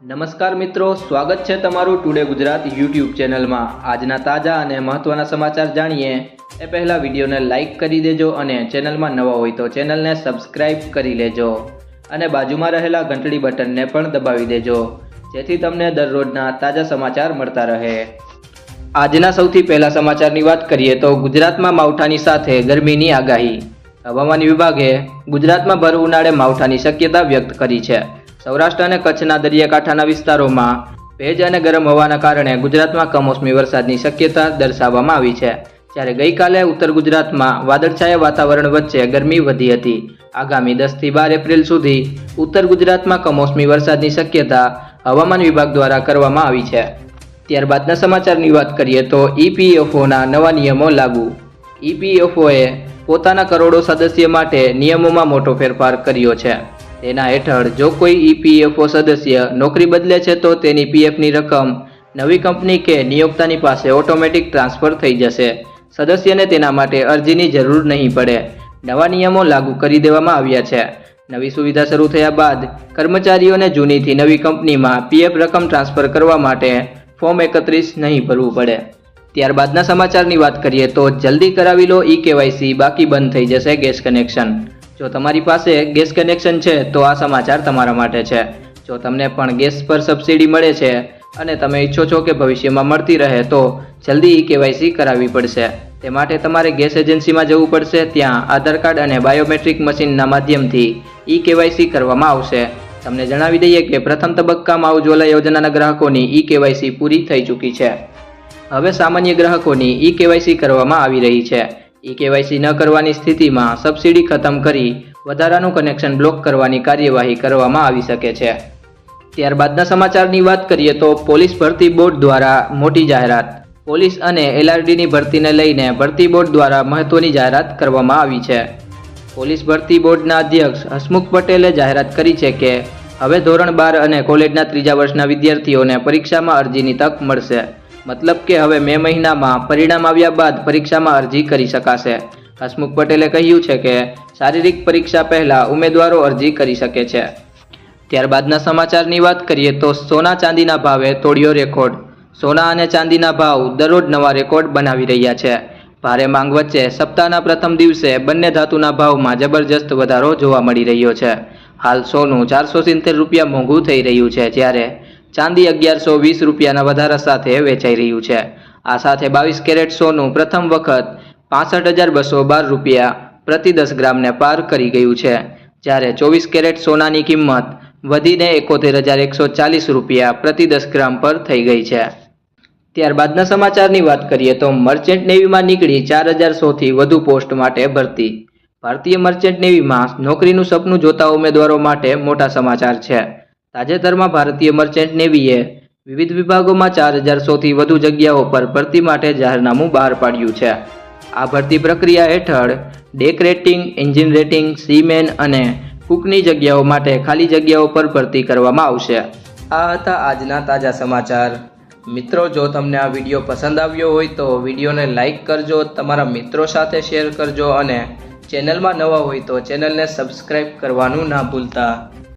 નમસ્કાર મિત્રો, સ્વાગત છે તમારું ટુડે ગુજરાત યુટ્યુબ ચેનલમાં. આજના તાજા અને મહત્ત્વના સમાચાર જાણીએ. એ પહેલાં વિડીયોને લાઇક કરી દેજો અને ચેનલમાં નવા હોય તો ચેનલને સબસ્ક્રાઇબ કરી લેજો. અને બાજુમાં રહેલા ઘંટડી બટનને પણ દબાવી દેજો. જેથી તમને દરરોજના તાજા સમાચાર મળતા રહે. આજના સૌથી પહેલા સમાચારની વાત કરીએ તો ગુજરાતમાં માવઠાની સાથે ગરમીની આગાહી. હવામાન વિભાગે ગુજરાતમાં ભર ઉનાળે માવઠાની શક્યતા વ્યક્ત કરી છે. સૌરાષ્ટ્ર અને કચ્છના દરિયાકાંઠાના વિસ્તારોમાં ભેજ અને ગરમ હવાના કારણે ગુજરાતમાં કમોસમી વરસાદની શક્યતા દર્શાવવામાં આવી છે. જ્યારે ગઈકાલે ઉત્તર ગુજરાતમાં વાદળછાયા વાતાવરણ વચ્ચે ગરમી વધી હતી. આગામી દસથી બાર એપ્રિલ સુધી ઉત્તર ગુજરાતમાં કમોસમી વરસાદની શક્યતા હવામાન વિભાગ દ્વારા કરવામાં આવી છે. ત્યારબાદના સમાચારની વાત કરીએ તો ઈપીએફઓના નવા નિયમો લાગુ. ઈપીએફઓએ પોતાના કરોડો સદસ્ય માટે નિયમોમાં મોટો ફેરફાર કર્યો છે. તેના હેઠળ જો કોઈ ઈપીએફઓ સદસ્ય નોકરી બદલે છે તો તેની પીએફની રકમ નવી કંપની કે નિયોક્તાની પાસે ઓટોમેટિક ટ્રાન્સફર થઈ જશે. સદસ્યને તેના માટે અરજીની જરૂર નહીં પડે. નવા નિયમો લાગુ કરી દેવામાં આવ્યા છે. નવી સુવિધા શરૂ થયા બાદ કર્મચારીઓને જૂનીથી નવી કંપનીમાં પીએફ રકમ ટ્રાન્સફર કરવા માટે ફોર્મ એકત્રીસ નહીં ભરવું પડે. ત્યારબાદના સમાચારની વાત કરીએ તો જલ્દી કરાવી લો ઈ કેવાયસી બાકી બંધ થઈ જશે ગેસ કનેક્શન. જો તમારી પાસે ગેસ કનેક્શન છે, તો આ સમાચાર તમારા માટે છે. જો તમને પણ ગેસ પર સબસિડી મળે છે અને તમે ઈચ્છો છો કે ભવિષ્યમાં મળતી રહે, તો જલ્દી ઈ કેવાયસી કરાવવી પડશે. તે માટે તમારે ગેસ એજન્સીમાં જવું પડશે. ત્યાં આધાર કાર્ડ અને બાયોમેટ્રિક મશીનના માધ્યમથી ઈ કેવાયસી કરવામાં આવશે. તમને જણાવી દઈએ કે પ્રથમ તબક્કામાં ઉજ્જવલા યોજનાના ગ્રાહકોની ઈ કેવાયસી પૂરી થઈ ચૂકી છે. હવે સામાન્ય ગ્રાહકોની ઈ કેવાયસી કરવામાં આવી રહી છે. ઈ કેવાયસી ન કરવાની સ્થિતિમાં સબસિડી ખતમ કરી વધારાનું કનેક્શન બ્લોક કરવાની કાર્યવાહી કરવામાં આવી શકે છે. ત્યારબાદના સમાચારની વાત કરીએ તો પોલીસ ભરતી બોર્ડ દ્વારા મોટી જાહેરાત. પોલીસ અને એલઆરડીની ભરતીને લઈને ભરતી બોર્ડ દ્વારા મહત્વની જાહેરાત કરવામાં આવી છે. પોલીસ ભરતી બોર્ડના અધ્યક્ષ હસમુખ પટેલે જાહેરાત કરી છે કે હવે ધોરણ બાર અને કોલેજના ત્રીજા વર્ષના વિદ્યાર્થીઓને પરીક્ષામાં અરજીની તક મળશે. મતલબ કે હવે મે મહિનામાં પરિણામ આવ્યા બાદ પરીક્ષામાં અરજી કરી શકાશે. હસમુખ પટેલે કહ્યું છે કે, શારીરિક પરીક્ષા પહેલા ઉમેદવારો અરજી કરી શકે છે. ત્યારબાદના સમાચારની વાત કરીએ તો સોના ચાંદીના ભાવે તોડ્યો રેકોર્ડ. સોના અને ચાંદીના ભાવ દરરોજ નવા રેકોર્ડ બનાવી રહ્યા છે. ભારે માંગ વચ્ચે સપ્તાહના પ્રથમ દિવસે બંને ધાતુના ભાવમાં જબરજસ્ત વધારો જોવા મળી રહ્યો છે. હાલ સોનું ચારસો સિત્તેર રૂપિયા મોંઘું થઈ રહ્યું છે જ્યારે ચાંદી અગિયારસો વીસ રૂપિયાના વધારા સાથે વેચાઈ રહ્યું છે. આ સાથે બાવીસ કેરેટ સોનું પ્રથમ વખત પાસઠ હજાર બસો બાર રૂપિયા પ્રતિ દસ ગ્રામને પાર કરી ગયું છે. જ્યારે ચોવીસ કેરેટ સોનાની કિંમત વધીને એકોતેર હજાર એકસો ચાલીસ રૂપિયા પ્રતિ દસ ગ્રામ પર થઈ ગઈ છે. ત્યારબાદના સમાચારની વાત કરીએ તો મર્ચન્ટ નેવીમાં નીકળી ચાર હજાર સોથી વધુ પોસ્ટ માટે ભરતી. ભારતીય મર્ચન્ટ નેવીમાં નોકરીનું સપનું જોતા ઉમેદવારો માટે મોટા સમાચાર છે. તાજેતરમાં ભારતીય મર્ચન્ટ નેવીએ વિવિધ વિભાગોમાં ચાર હજાર સોથી વધુ જગ્યાઓ પર ભરતી માટે જાહેરનામું બહાર પાડ્યું છે. આ ભરતી પ્રક્રિયા હેઠળ deck rating, engine rating, seaman અને કુકની જગ્યાઓ માટે ખાલી જગ્યાઓ પર ભરતી કરવામાં આવશે. આ હતા આજના તાજા સમાચાર. મિત્રો, જો તમને આ વીડિયો પસંદ આવ્યો હોય તો વિડીયોને લાઇક કરજો, તમારા મિત્રો સાથે શેર કરજો અને ચેનલમાં નવા હોય તો ચેનલને સબસ્ક્રાઈબ કરવાનું ના ભૂલતા.